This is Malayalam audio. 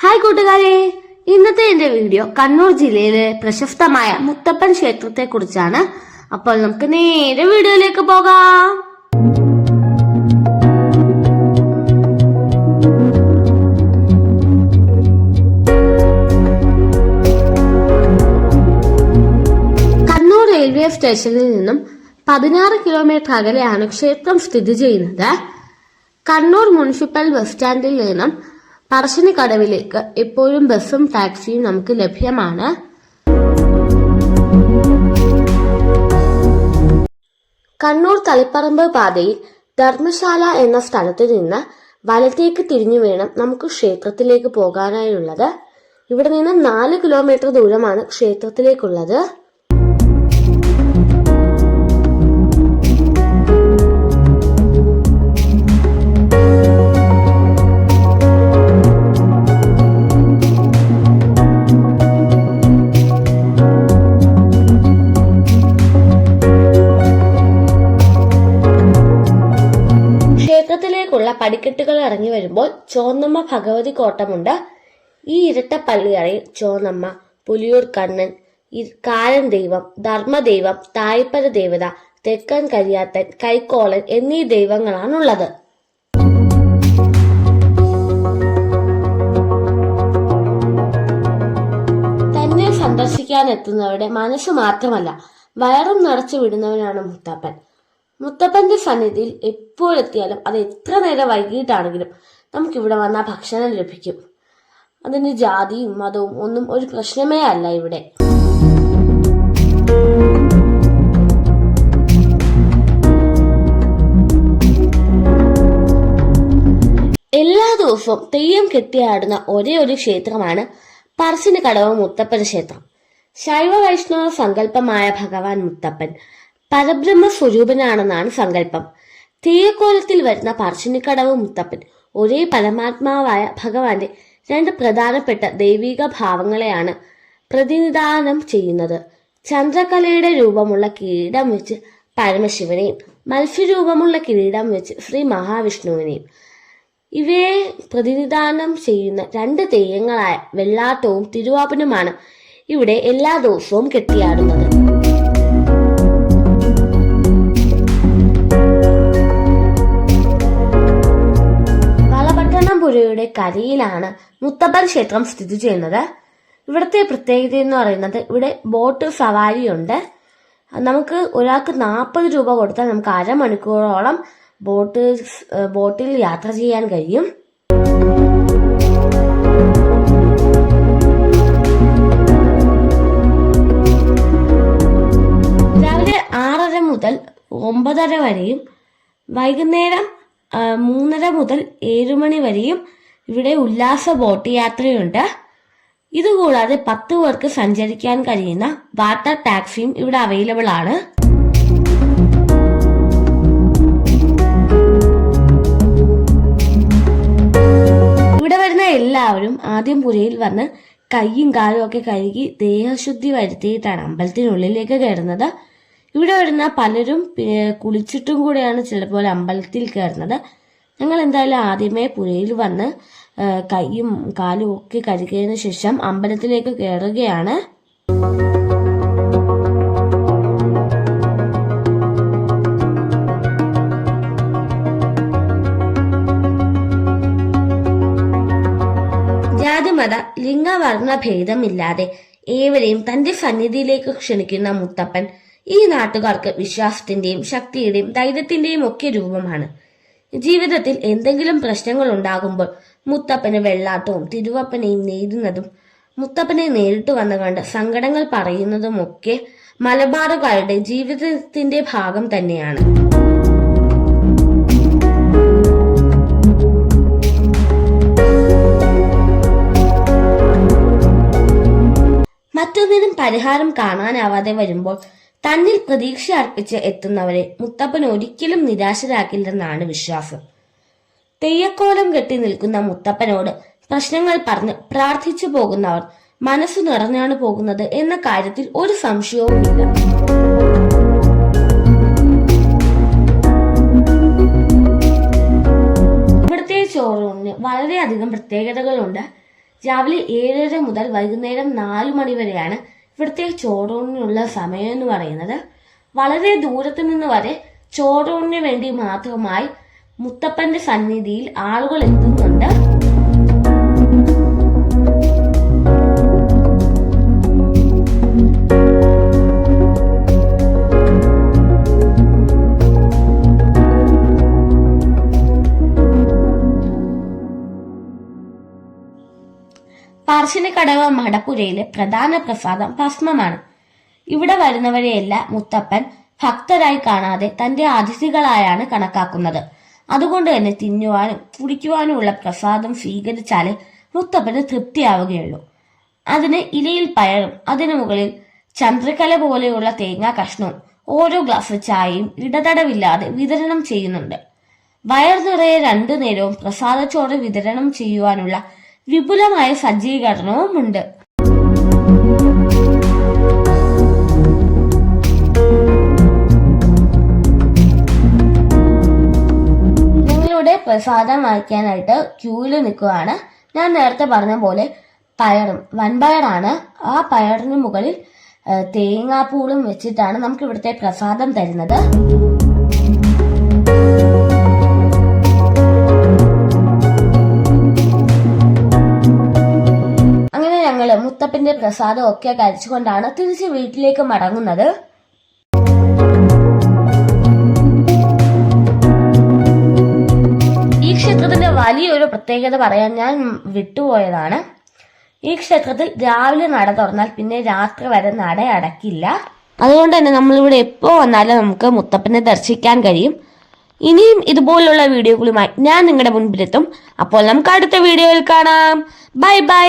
ഹായ് കൂട്ടുകാരെ. ഇന്നത്തെ എന്റെ വീഡിയോ കണ്ണൂർ ജില്ലയിലെ പ്രശസ്തമായ മുത്തപ്പൻ ക്ഷേത്രത്തെ കുറിച്ചാണ് അപ്പോൾ നമുക്ക് നേരെ വീഡിയോയിലേക്ക് പോകാം. കണ്ണൂർ റെയിൽവേ സ്റ്റേഷനിൽ നിന്നും പതിനാറ് കിലോമീറ്റർ അകലെയാണ് ക്ഷേത്രം സ്ഥിതി ചെയ്യുന്നത്. കണ്ണൂർ മുനിസിപ്പൽ ബസ് സ്റ്റാൻഡിൽ നിന്നും പറശ്ശിനിക്കടവിലേക്ക് എപ്പോഴും ബസ്സും ടാക്സിയും നമുക്ക് ലഭ്യമാണ്. കണ്ണൂർ തളിപ്പറമ്പ് പാതയിൽ ധർമ്മശാല എന്ന സ്ഥലത്ത് നിന്ന് വലത്തേക്ക് തിരിഞ്ഞു വേണം നമുക്ക് ക്ഷേത്രത്തിലേക്ക് പോകാനായുള്ളത്. ഇവിടെ നിന്ന് നാല് കിലോമീറ്റർ ദൂരമാണ് ക്ഷേത്രത്തിലേക്കുള്ളത്. ക്ഷേത്രത്തിലേക്കുള്ള പടിക്കെട്ടുകൾ ഇറങ്ങി വരുമ്പോൾ ചോന്നമ്മ ഭഗവതി കോട്ടമുണ്ട്. ഈ ഇരട്ട പള്ളിയറയിൽ ചോന്നമ്മ പുലിയൂർ കണ്ണൻ കാരൻ ദൈവം ധർമ്മദൈവം തായ്പര ദേവത തെക്കൻ കരിയാത്തൻ കൈക്കോളൻ എന്നീ ദൈവങ്ങളാണുള്ളത്. തന്നെ സന്ദർശിക്കാൻ എത്തുന്നവരുടെ മനസ്സ് മാത്രമല്ല വയറും നിറച്ചു വിടുന്നവനാണ് മുത്തപ്പൻ. മുത്തപ്പന്റെ സന്നിധിയിൽ എപ്പോഴെത്തിയാലും അത് എത്ര നേരം വൈകിട്ടാണെങ്കിലും നമുക്കിവിടെ വന്നാൽ ഭക്ഷണം ലഭിക്കും. അതിന് ജാതിയും മതവും ഒന്നും ഒരു പ്രശ്നമേ അല്ല ഇവിടെ. എല്ലാ ദിവസവും തെയ്യം കെട്ടിയാടുന്ന ഒരേ ഒരു ക്ഷേത്രമാണ് പറശ്ശിന് കടവ് മുത്തപ്പൻ ക്ഷേത്രം. ശൈവ വൈഷ്ണവ സങ്കല്പമായ ഭഗവാൻ മുത്തപ്പൻ. പരബ്രഹ്മ സ്വരൂപനാണെന്നാണ് സങ്കല്പം. തെയ്യക്കോലത്തിൽ വരുന്ന പറശ്ശിനിക്കടവ് മുത്തപ്പൻ ഒരേ പരമാത്മാവായ ഭഗവാന്റെ രണ്ട് പ്രധാനപ്പെട്ട ദൈവിക ഭാവങ്ങളെയാണ് പ്രതിനിധാനം ചെയ്യുന്നത്. ചന്ദ്രകലയുടെ രൂപമുള്ള കിരീടം വെച്ച് പരമശിവനെയും മത്സ്യരൂപമുള്ള കിരീടം വെച്ച് ശ്രീ മഹാവിഷ്ണുവിനെയും. ഇവയെ പ്രതിനിധാനം ചെയ്യുന്ന രണ്ട് തെയ്യങ്ങളായ വെള്ളാട്ടവും തിരുവാപ്പനുമാണ് ഇവിടെ എല്ലാ ദിവസവും കെട്ടിയാടുന്നത്. കരയിലാണ് മുത്തപ്പൻ ക്ഷേത്രം സ്ഥിതി ചെയ്യുന്നത്. ഇവിടുത്തെ പ്രത്യേകത എന്ന് പറയുന്നത് ഇവിടെ ബോട്ട് സവാരിയുണ്ട്. നമുക്ക് ഒരാൾക്ക് നാൽപ്പത് രൂപ കൊടുത്താൽ നമുക്ക് അരമണിക്കൂറോളം ബോട്ട് ബോട്ടിൽ യാത്ര ചെയ്യാൻ കഴിയും. രാവിലെ ആറര മുതൽ ഒമ്പതര വരെയും വൈകുന്നേരം മൂന്നര മുതൽ ഏഴ് മണി വരെയും ഇവിടെ ഉല്ലാസ ബോട്ട് യാത്രയുണ്ട്. ഇതുകൂടാതെ പത്ത് പേർക്ക് സഞ്ചരിക്കാൻ കഴിയുന്ന വാട്ടർ ടാക്സിയും ഇവിടെ അവൈലബിൾ ആണ്. ഇവിടെ വരുന്ന എല്ലാവരും ആദ്യം പുരയിൽ വന്ന് കൈയും കാലും ഒക്കെ കഴുകി ദേഹശുദ്ധി വരുത്തിയിട്ടാണ് അമ്പലത്തിനുള്ളിലേക്ക് കയറുന്നത്. ഇവിടെ വരുന്ന പലരും കുളിച്ചിട്ടും കൂടെയാണ് ചിലപ്പോൾ അമ്പലത്തിൽ കയറുന്നത്. ഞങ്ങൾ എന്തായാലും ആദ്യമേ പുരയിൽ വന്ന് കൈയും കാലും ഒക്കെ കഴുകിയതിനു ശേഷം അമ്പലത്തിലേക്ക് കയറുകയാണ് ജാതിമത ലിംഗവർണ ഭേദമില്ലാതെ ഏവരെയും തന്റെ സന്നിധിയിലേക്ക് ക്ഷണിക്കുന്ന മുത്തപ്പൻ ഈ നാട്ടുകാർക്ക് വിശ്വാസത്തിന്റെയും ശക്തിയുടെയും ധൈര്യത്തിന്റെയും ഒക്കെ രൂപമാണ്. ജീവിതത്തിൽ എന്തെങ്കിലും പ്രശ്നങ്ങൾ ഉണ്ടാകുമ്പോൾ മുത്തപ്പന് വെള്ളാട്ടവും തിരുവപ്പനെയും നേരുന്നതും മുത്തപ്പനെ നേരിട്ട് വന്നു കണ്ട് സങ്കടങ്ങൾ പറയുന്നതുമൊക്കെ മലബാറുകാരുടെ ജീവിതത്തിന്റെ ഭാഗം തന്നെയാണ്. മറ്റൊന്നിനും പരിഹാരം കാണാനാവാതെ വരുമ്പോൾ തന്നിൽ പ്രതീക്ഷ അർപ്പിച്ച് എത്തുന്നവരെ മുത്തപ്പൻ ഒരിക്കലും നിരാശരാക്കില്ലെന്നാണ് വിശ്വാസം. തെയ്യക്കോലം കെട്ടി നിൽക്കുന്ന മുത്തപ്പനോട് പ്രശ്നങ്ങൾ പറഞ്ഞ് പ്രാർത്ഥിച്ചു പോകുന്നവർ മനസ്സു നിറഞ്ഞാണ് പോകുന്നത് എന്ന കാര്യത്തിൽ ഒരു സംശയവുമില്ല. ഇവിടുത്തെ ചോറൂണിന് വളരെയധികം പ്രത്യേകതകളുണ്ട്. രാവിലെ ഏഴര മുതൽ വൈകുന്നേരം നാലു മണി വരെയാണ് ഇവിടുത്തെ ചോറൂണിനുള്ള സമയം എന്ന് പറയുന്നത് വളരെ ദൂരത്തു നിന്ന് വരെ ചോറൂണിന് വേണ്ടി മാത്രമായി മുത്തപ്പന്റെ സന്നിധിയിൽ ആളുകൾ എത്തുന്നുണ്ട്. പാർശ്വനിക്കടവ് മടപ്പുരയിലെ പ്രധാന പ്രസാദം ഭസ്മമാണ്. ഇവിടെ വരുന്നവരെയെല്ലാം മുത്തപ്പൻ ഭക്തരായി കാണാതെ തന്റെ അതിഥികളായാണ് കണക്കാക്കുന്നത്. അതുകൊണ്ട് തന്നെ തിന്നുവാനും കുടിക്കുവാനുമുള്ള പ്രസാദം സ്വീകരിച്ചാലേ മുത്തപ്പന് തൃപ്തിയാവുകയുള്ളൂ. അതിന് ഇലയിൽ പയറും അതിനു മുകളിൽ ചന്ദ്രക്കല പോലെയുള്ള തേങ്ങാ കഷ്ണവും ഓരോ ഗ്ലാസ് ചായയും ഇടതടവില്ലാതെ വിതരണം ചെയ്യുന്നുണ്ട്. വയർ നിറയെ രണ്ടു നേരവും പ്രസാദച്ചോറ് വിതരണം ചെയ്യുവാനുള്ള വിപുലമായ സജ്ജീകരണവും ഉണ്ട് നിങ്ങളുടെ പ്രസാദം വാങ്ങിക്കാനായിട്ട് ക്യൂവിൽ നിൽക്കുകയാണ്. ഞാൻ നേരത്തെ പറഞ്ഞ പോലെ പയറും വൻപയറാണ് ആ പയറിന് മുകളിൽ തേങ്ങാപ്പൂളും വെച്ചിട്ടാണ് നമുക്ക് ഇവിടുത്തെ പ്രസാദം തരുന്നത്. മുത്തപ്പന്റെ പ്രസാദം ഒക്കെ കഴിച്ചുകൊണ്ടാണ് തിരിച്ച് വീട്ടിലേക്ക് മടങ്ങുന്നത്. ഈ ക്ഷേത്രത്തിന്റെ വലിയൊരു പ്രത്യേകത പറയാൻ ഞാൻ വിട്ടുപോയതാണ്. ഈ ക്ഷേത്രത്തിൽ രാവിലെ നട തുറന്നാൽ പിന്നെ രാത്രി വരെ നട അടക്കില്ല. അതുകൊണ്ട് തന്നെ നമ്മളിവിടെ എപ്പോ വന്നാലും നമുക്ക് മുത്തപ്പനെ ദർശിക്കാൻ കഴിയും. ഇനിയും ഇതുപോലുള്ള വീഡിയോകളുമായി ഞാൻ നിങ്ങളുടെ മുൻപിലെത്തും. അപ്പോൾ നമുക്ക് അടുത്ത വീഡിയോയിൽ കാണാം. Bye bye.